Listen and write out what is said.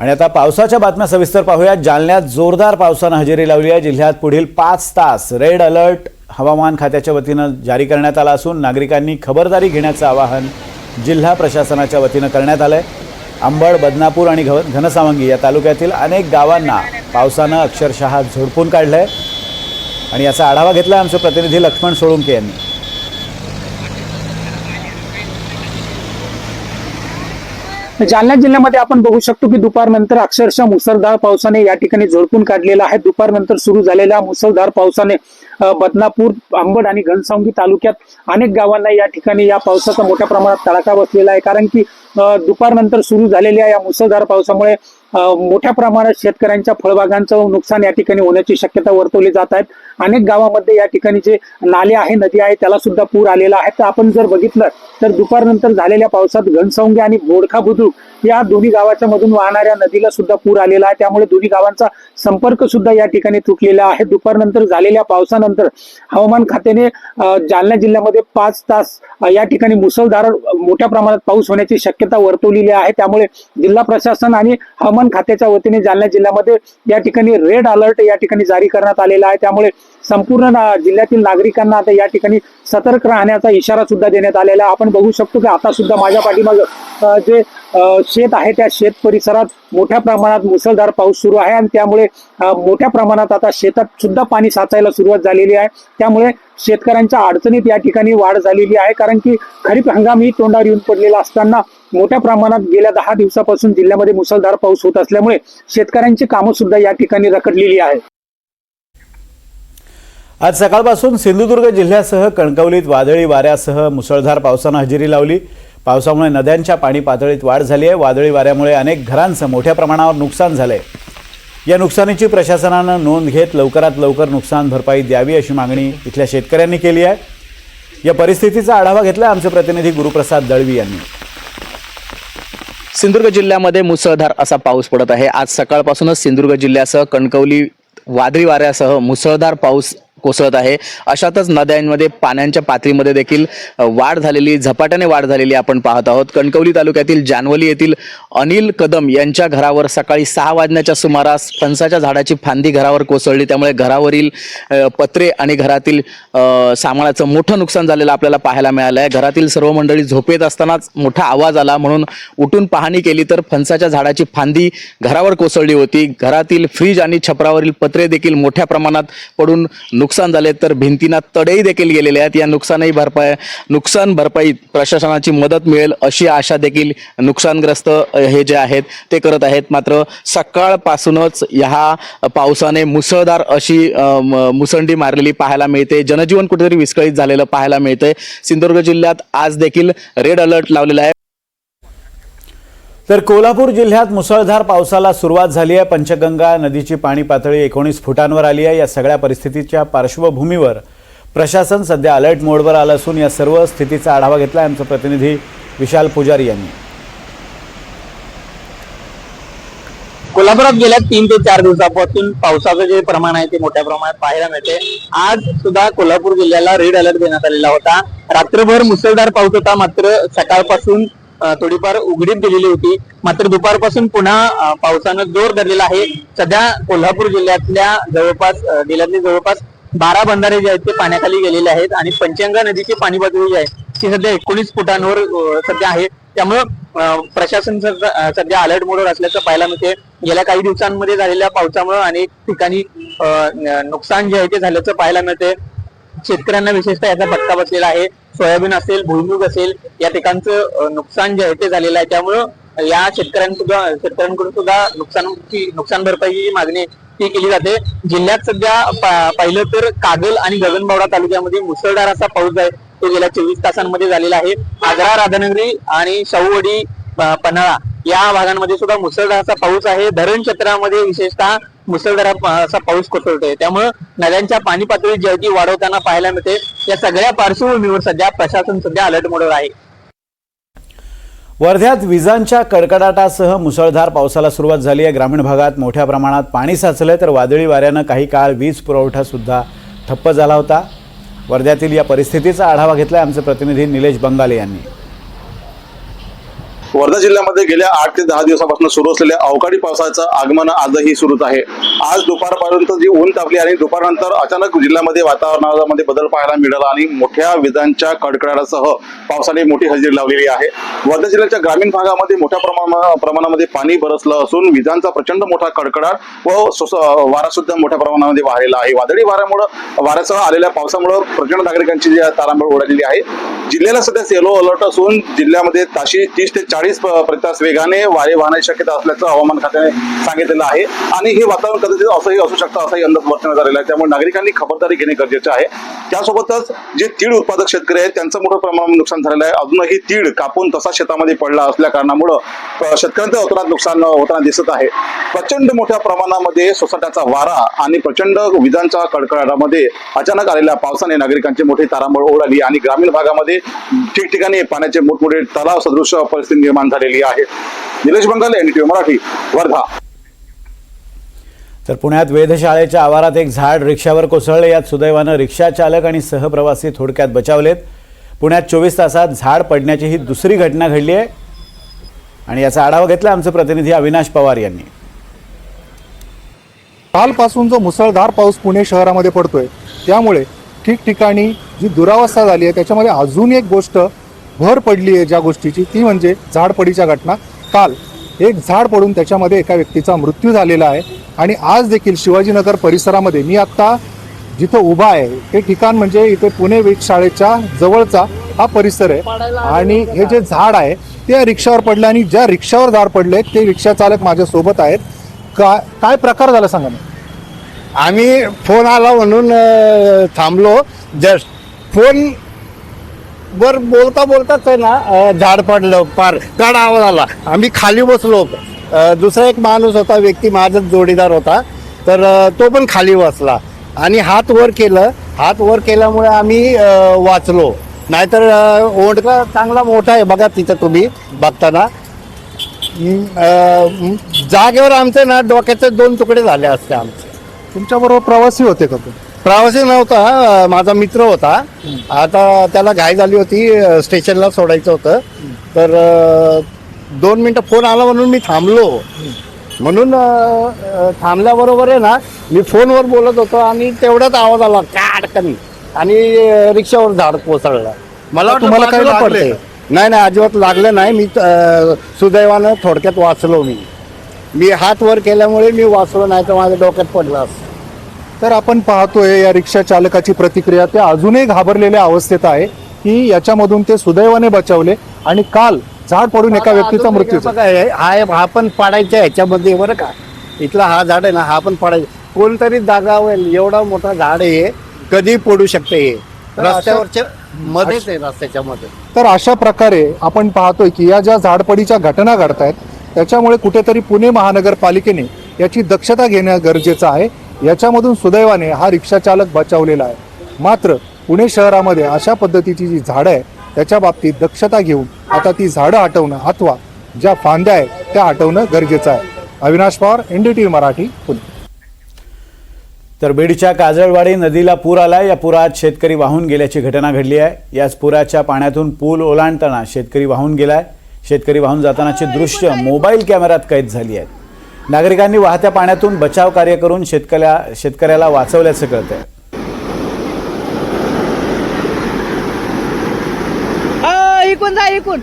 आणि आता पावसाच्या बातम्या सविस्तर पाहूया जालन्यात जोरदार पावसानं हजेरी लावली आहे. जिल्ह्यात पुढील पाच तास रेड अलर्ट हवामान खात्याच्या वतीनं जारी करण्यात आला असून नागरिकांनी खबरदारी घेण्याचं आवाहन जिल्हा प्रशासनाच्या वतीनं करण्यात आलं आहे अंबड बदनापूर आणि घ घनसावंगी या तालुक्यातील अनेक गावांना पावसानं अक्षरशः झोडपून काढलं आहे आणि याचा आढावा घेतला आमचे प्रतिनिधी लक्ष्मण सोळुंके यांनी. जालना जिल्ह्यामध्ये आपण बघू शकतो की दुपारनंतर अक्षरशः मुसळधार पावसाने या ठिकाणी झोडपून काढलेला आहे. दुपारनंतर सुरू झालेल्या मुसळधार पावसाने बदनापूर आंबड आणि घनसावंगी तालुक्यात अनेक गावांना या ठिकाणी या पावसाचा मोठ्या प्रमाणात तडाखा बसलेला आहे. कारण की दुपारनंतर सुरू झालेल्या या मुसळधार पावसामुळे मोठ्या प्रमाणात शेतकऱ्यांच्या फळबागांचं नुकसान या ठिकाणी होण्याची शक्यता वर्तवली जात आहेत अनेक गावामध्ये या ठिकाणी जे नाले आहे नदी आहे त्याला सुद्धा पूर आलेला आहे. तर आपण जर बघितलं तर दुपारनंतर झालेल्या पावसात घनसौंगे आणि बोडखा बुद्रुक या दोन्ही गावाच्या मधून वाहणाऱ्या नदीला सुद्धा पूर आलेला आहे. त्यामुळे दोन्ही गावांचा संपर्क सुद्धा या ठिकाणी तुटलेला आहे. दुपारनंतर झालेल्या पावसानंतर हवामान खात्याने जालना जिल्ह्यामध्ये पाच तास या ठिकाणी मुसळधार मोठ्या प्रमाणात पाऊस होण्याची शक्यता वर्तवलेली आहे. त्यामुळे जिल्हा प्रशासन आणि हवामान खात्याच्या वतीने जालना जिल्ह्यामध्ये या ठिकाणी रेड अलर्ट या ठिकाणी जारी करण्यात आलेला आहे. त्यामुळे संपूर्ण ना- जिल्ह्यातील नागरिकांना आता या ठिकाणी सतर्क राहण्याचा इशारा सुद्धा देण्यात आलेला आहे. आपण बघू शकतो की आता सुद्धा माझ्या पाठीमाग जे शेत आहे त्या शेत परिसरात मोठ्या प्रमाणात मुसळधार पाऊस सुरू आहे आणि त्यामुळे मोठ्या प्रमाणात आता शेतात सुद्धा पाणी साचायला सुरुवात झालेली आहे. त्यामुळे शेतकऱ्यांच्या अडचणीत या ठिकाणी वाढ झालेली आहे. कारण की खरीप हंगाम ही तोंडावर येऊन पडलेला असताना मोठ्या प्रमाणात गेल्या दहा दिवसापासून जिल्ह्यामध्ये मुसळधार पाऊस होत असल्यामुळे शेतकऱ्यांची कामं सुद्धा या ठिकाणी रखडलेली आहे आज सकाळपासून सिंधुदुर्ग जिल्ह्यासह कणकवलीत वादळी वाऱ्यासह मुसळधार पावसानं हजेरी लावली. पावसामुळे नद्यांच्या पाणी पातळीत वाढ झाली आहे. वादळी वाऱ्यामुळे अनेक घरांचं मोठ्या प्रमाणावर नुकसान झालंय. या नुकसानीची प्रशासनानं नोंद घेत लवकरात लवकर नुकसान भरपाई द्यावी अशी मागणी इथल्या शेतकऱ्यांनी केली आहे. या परिस्थितीचा आढावा घेतला आमचे प्रतिनिधी गुरुप्रसाद दळवी यांनी. सिंधुदुर्ग जिल्ह्यामध्ये मुसळधार असा पाऊस पडत आहे. आज सकाळपासूनच सिंधुदुर्ग जिल्ह्यासह कणकवली वादळी वाऱ्यासह मुसळधार पाऊस कोसळत आहे. अशातच नद्यांमध्ये पाण्याच्या पातळीमध्ये देखील वाढ झालेली झपाट्याने वाढ झालेली आपण पाहत आहोत. कणकवली तालुक्यातील जानवली येथील अनिल कदम यांच्या घरावर सकाळी सहा वाजण्याच्या सुमारास फणसाच्या झाडाची फांदी घरावर कोसळली. त्यामुळे घरावरील पत्रे आणि घरातील सामानाचं मोठं नुकसान झालेलं आपल्याला पाहायला मिळालं आहे घरातील सर्व मंडळी झोपेत असतानाच मोठा आवाज आला. म्हणून उठून पाहणी केली तर फणसाच्या झाडाची फांदी घरावर कोसळली होती. घरातील फ्रीज आणि छपरावरील पत्रे देखील मोठ्या प्रमाणात पडून नुकसान नुकसान झाले तर भिंतींना तडेही देखील गेलेले आहेत. या नुकसानही भरपाई नुकसान भरपाई प्रशासनाची मदत मिळेल अशी आशा देखील नुकसानग्रस्त हे जे आहेत ते करत आहेत. मात्र सकाळपासूनच ह्या पावसाने मुसळधार अशी म- मुसंडी मारलेली पाहायला मिळते. जनजीवन कुठेतरी विस्कळीत झालेलं पाहायला मिळते सिंधुदुर्ग जिल्ह्यात आज देखील रेड अलर्ट लावलेला आहे. तर कोल्हापूर जिल्ह्यात मुसळधार पावसाला सुरुवात झाली आहे. पंचगंगा नदीची पाणी पातळी एकोणीस फुटांवर आली आहे. या सगळ्या परिस्थितीच्या पार्श्वभूमीवर प्रशासन सध्या अलर्ट मोडवर आलं असून या सर्व स्थितीचा आढावा घेतला आमचे प्रतिनिधी विशाल पुजारी यांनी. कोल्हापुरात गेल्या तीन ते चार दिवसापासून पावसाचं जे प्रमाण आहे ते मोठ्या प्रमाणात पाहायला मिळते आज सुद्धा कोल्हापूर जिल्ह्याला रेड अलर्ट देण्यात आलेला होता. रात्रभर मुसळधार पाऊस होता. मात्र सकाळपासून थोडीफार उघडीप दिलेली होती. मात्र दुपारपासून पुन्हा पावसानं जोर धरलेला आहे. सध्या कोल्हापूर जिल्ह्यातल्या जवळपास जिल्ह्यातले जवळपास बारा बंधारे जे आहेत ते पाण्याखाली गेलेले आहेत आणि पंचगंगा नदीची पाणी पातळी जी आहे ती सध्या एकोणीस फुटांवर सध्या आहे. त्यामुळं प्रशासन सध्या सध्या अलर्ट मोडवर असल्याचं पाहायला मिळते. गेल्या काही दिवसांमध्ये झालेल्या पावसामुळे अनेक ठिकाणी नुकसान जे आहे ते झाल्याचं पाहायला मिळते. शेतकऱ्यांना विशेषतः याचा फटका बसलेला आहे. सोयाबीन असेल भुईमुग असेल या पिकांचं नुकसान जे आहे ते झालेलं आहे. त्यामुळं या शेतकऱ्यांसुद्धा शेतकऱ्यांकडून सुद्धा नुकसान नुकसान भरपाईची मागणी ती केली जाते. जिल्ह्यात सध्या पाहिलं तर कागल आणि गगनबावडा तालुक्यामध्ये मुसळधार असा पाऊस आहे. तो गेल्या चोवीस तासांमध्ये झालेला आहे. आग्रा राधानगरी आणि शाहूवडी पन्हाळा या भागांमध्ये सुद्धा मुसळधार असा पाऊस आहे. धरण क्षेत्रामध्ये विशेषतः मुसळधार असा पाऊस कोसळतोय. त्यामुळं नद्यांच्या पाणी पातळी जी वाढवताना पाहायला मिळते या सगळ्या पार्श्वभूमीवर सध्या प्रशासन सध्या अलर्ट मोडवर आहे. वर्ध्यात विजांच्या कडकडाटासह मुसळधार पावसाला सुरुवात झाली आहे. ग्रामीण भागात मोठ्या प्रमाणात पाणी साचलं तर वादळी वाऱ्यानं काही काळ वीज पुरवठा सुद्धा ठप्प झाला होता. वर्ध्यातील या परिस्थितीचा आढावा घेतलाय आमचे प्रतिनिधी निलेश बंगाले यांनी. वर्धा जिल्ह्यामध्ये गेल्या आठ ते दहा दिवसापासून सुरू असलेल्या अवकाळी पावसाचं आगमन आजही सुरूच आहे. आज दुपारपर्यंत जी ऊन तापली आणि दुपारनंतर अचानक जिल्ह्यामध्ये वातावरणामध्ये बदल पाहायला मिळाला आणि मोठ्या विजांच्या कडकडाटासह पावसाने मोठी हजेरी लावलेली आहे. वर्धा जिल्ह्याच्या ग्रामीण भागामध्ये मोठ्या प्रमाणा प्रमाणामध्ये पाणी बरसलं असून विजांचा प्रचंड मोठा कडकडाट व वारा सुद्धा मोठ्या प्रमाणामध्ये वाहलेला आहे. वादळी वाऱ्यामुळे वाऱ्यासह आलेल्या पावसामुळं प्रचंड नागरिकांची जी तारांबळ उडालेली आहे. जिल्ह्याला सध्या येलो अलर्ट असून जिल्ह्यामध्ये ताशी तीस ते चाळीस प्रतितास वेगाने वारे वाहण्याची शक्यता असल्याचं हवामान खात्याने सांगितलेलं आहे. आणि हे वातावरण कदाचित असंही असू शकतं असाही अंदाज वर्तवण्यात आलेला आहे. त्यामुळे नागरिकांनी खबरदारी घेणे गरजेचे आहे. त्यासोबतच जे तीळ उत्पादक शेतकरी आहेत त्यांचं मोठं प्रमाणात नुकसान झालेलं आहे. अजूनही तीळ कापून तसा शेतामध्ये पडला असल्या कारणामुळं अ, शेतकऱ्यांचं नुकसान होताना दिसत आहे. प्रचंड मोठ्या प्रमाणामध्ये सोसाट्याचा वारा आणि प्रचंड विजांच्या कडकडाटामध्ये अचानक आलेल्या पावसाने नागरिकांची मोठी तारांबळ ओढाली आणि ग्रामीण भागामध्ये ठिकठिकाणी पाण्याचे मोठमोठे तलाव सदृश परिस्थिती निर्माण झालेली आहे. निलेश बंगाल एनडीटीव्ही मराठी वर्धा. तर पुण्यात वेधशाळेच्या आवारात एक झाड रिक्षावर कोसळले. यात सुदैवानं रिक्षा चालक आणि सहप्रवासी थोडक्यात बचावलेत. पुण्यात चोवीस तासात झाड पडण्याची ही दुसरी घटना घडली आहे. आणि याचा आढावा घेतला आमचे प्रतिनिधी अविनाश पवार यांनी. कालपासून जो मुसळधार पाऊस पुणे शहरामध्ये पडतोय त्यामुळे ठिकठिकाणी जी दुरावस्था झाली आहे त्याच्यामध्ये अजून एक गोष्ट भर पडली आहे ज्या गोष्टीची ती म्हणजे झाडपडीच्या घटना. काल एक झाड पडून त्याच्यामध्ये एका व्यक्तीचा मृत्यू झालेला आहे आणि आज देखील शिवाजीनगर परिसरामध्ये मी आत्ता जिथं उभा आहे ते ठिकाण म्हणजे इथे पुणे वेधशाळेच्या जवळचा हा परिसर आहे. आणि हे जे झाड आहे ते या रिक्षावर पडलं आणि ज्या रिक्षावर झाड पडले ते रिक्षा चालक माझ्या सोबत आहेत. काय काय प्रकार झाला सांगा ना. आम्ही फोन आला म्हणून थांबलो. जस्ट फोन वर बोलता बोलताच आहे ना झाड पडलं पार काढ आवाज आला. आम्ही खाली बसलो. दुसरा एक माणूस होता व्यक्ती माझाच जोडीदार होता. तर तो पण खाली बसला. आणि हात वर केलं. हात वर केल्यामुळे आम्ही वाचलो. नाहीतर ओंडका चांगला मोठा आहे बघा तिथं तुम्ही बघताना. जागेवर आमचे ना डोक्याचे दोन तुकडे झाले असते आमचे. तुमच्याबरोबर प्रवासी होते का तुम्ही? प्रवासी नव्हता माझा मित्र होता. आता त्याला घाई झाली होती स्टेशनला सोडायचं होतं. तर दोन मिनटं फोन आला म्हणून मी थांबलो. म्हणून थांबल्याबरोबर आहे ना मी फोनवर बोलत होतो आणि तेवढाच आवाज आला काडकन आणि रिक्षावर झाड कोसळलं. मला तुम्हाला लागलंय पडते. नाही नाही अजिबात लागलं नाही. मी सुदैवानं थोडक्यात वाचलो मी. मी हात वर केल्यामुळे मी वाचलो नाही तर माझ्या डोक्यात पडलं असतं. तर आपण पाहतोय या रिक्षा चालकाची प्रतिक्रिया. ते अजूनही घाबरलेल्या अवस्थेत आहे. की याच्यामधून ते सुदैवाने बचावले आणि काल झाड पडून एका व्यक्तीचा मृत्यू हे- हा पण पडायचा ह्याच्यामध्ये बरं का. इथला हा झाड आहे ना हा पण पडायचा. कोणतरी जागा एवढा मोठा झाड आहे हे, कधी पडू शकते हे. रस्त्यावरच्या मध्येच आहे रस्त्याच्या मध्ये. तर अशा प्रकारे आपण पाहतोय की या ज्या झाडपडीच्या घटना घडतायत त्याच्यामुळे कुठेतरी पुणे महानगरपालिकेने याची दक्षता घेणं गरजेचं आहे. याच्यामधून सुदैवाने हा रिक्षा चालक बचावलेला आहे. मात्र पुणे शहरामध्ये अशा पद्धतीची जी झाडं आहे त्याच्या बाबतीत दक्षता घेऊन आता ती झाडं हटवणं अथवा ज्या फांद्या आहेत त्या हटवणं गरजेचं आहे. अविनाश पवार एनडीटीव्ही मराठी पुणे. तर बीडच्या काजळवाडी नदीला पूर आलाय. या पुरात शेतकरी वाहून गेल्याची घटना घडली आहे. याच पुराच्या पाण्यातून पूल ओलांडताना शेतकरी वाहून गेलाय. शेतकरी वाहून जातानाची दृश्य मोबाईल कॅमेऱ्यात कैद झाली आहेत नागरिकांनी वाहत्या पाण्यातून बचाव कार्य करून शेतकऱ्या शेतकऱ्याला वाचवल्याचं कळतंय. अ, जा इकून इकून जा इकून.